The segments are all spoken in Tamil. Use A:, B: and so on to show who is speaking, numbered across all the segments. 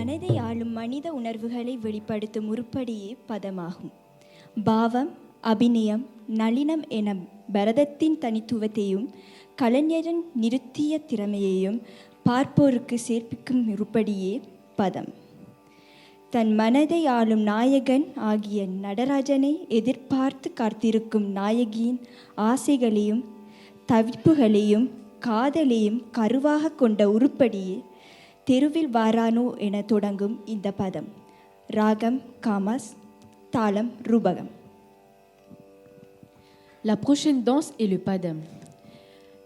A: மனதை ஆளும் மனித உணர்வுகளை வெளிப்படுத்தும் உருப்படியே பதமாகும். பாவம் அபிநயம் நளினம் என பரதத்தின் தனித்துவத்தையும் கலைஞரின் நிறுத்திய திறமையையும் பார்ப்போருக்கு சேர்ப்பிக்கும் உருப்படியே பதம். தன் மனதை ஆளும் நாயகன் ஆகிய நடராஜனை எதிர்பார்த்து காத்திருக்கும் நாயகியின் ஆசைகளையும் தவிப்புகளையும் காதலையும் கருவாக கொண்ட உருப்படியே தெருவில் வாரானோ என தொடங்கும் இந்த பதம் ராகம் காமஸ் தாளம் ரூபகம்
B: La prochaine danse est le padam.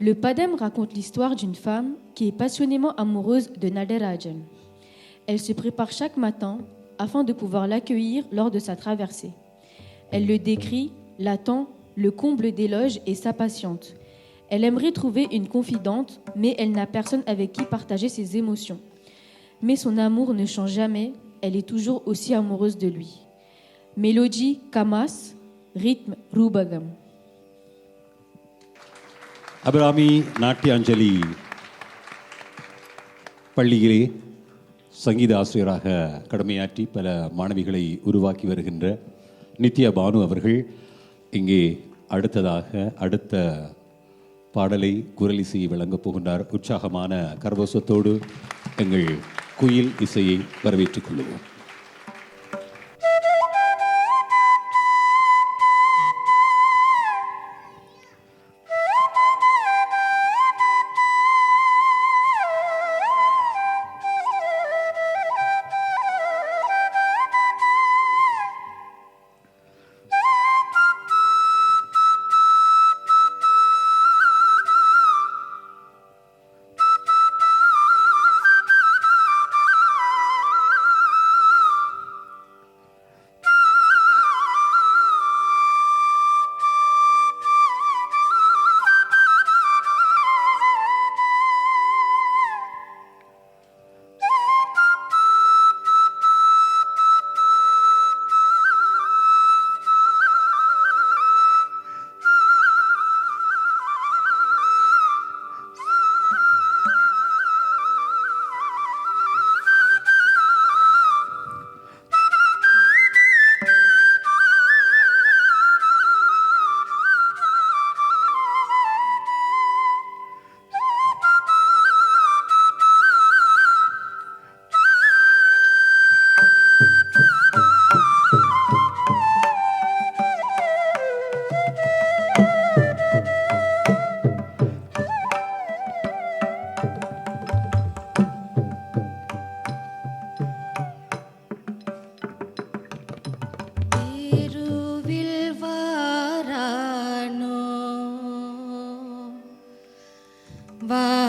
B: Le padam raconte l'histoire d'une femme qui est passionnément amoureuse de Nadarajan. Elle se prépare chaque matin afin de pouvoir l'accueillir lors de sa traversée. Elle le décrit, l'attend, le comble d'éloges et s'impatiente. Elle aimerait trouver une confidente, mais elle n'a personne avec qui partager ses émotions. Mais son amour ne change jamais, elle est toujours aussi amoureuse de lui. Mélodie, kamas, rythme, rubagam.
C: Abirami Natyanjali பள்ளியிலே சங்கீத ஆசிரியராக கடமையாற்றி பல மாணவிகளை உருவாக்கி வருகின்ற நித்யா பானு அவர்கள் இங்கே அடுத்ததாக அடுத்த பாடலை குரலிசை வழங்கப் போகின்றார் உற்சாகமான கர்வசத்தோடு எங்கள் குயில் இசையை வரவேற்றுக்
D: கொள்ளுவோம். Bye.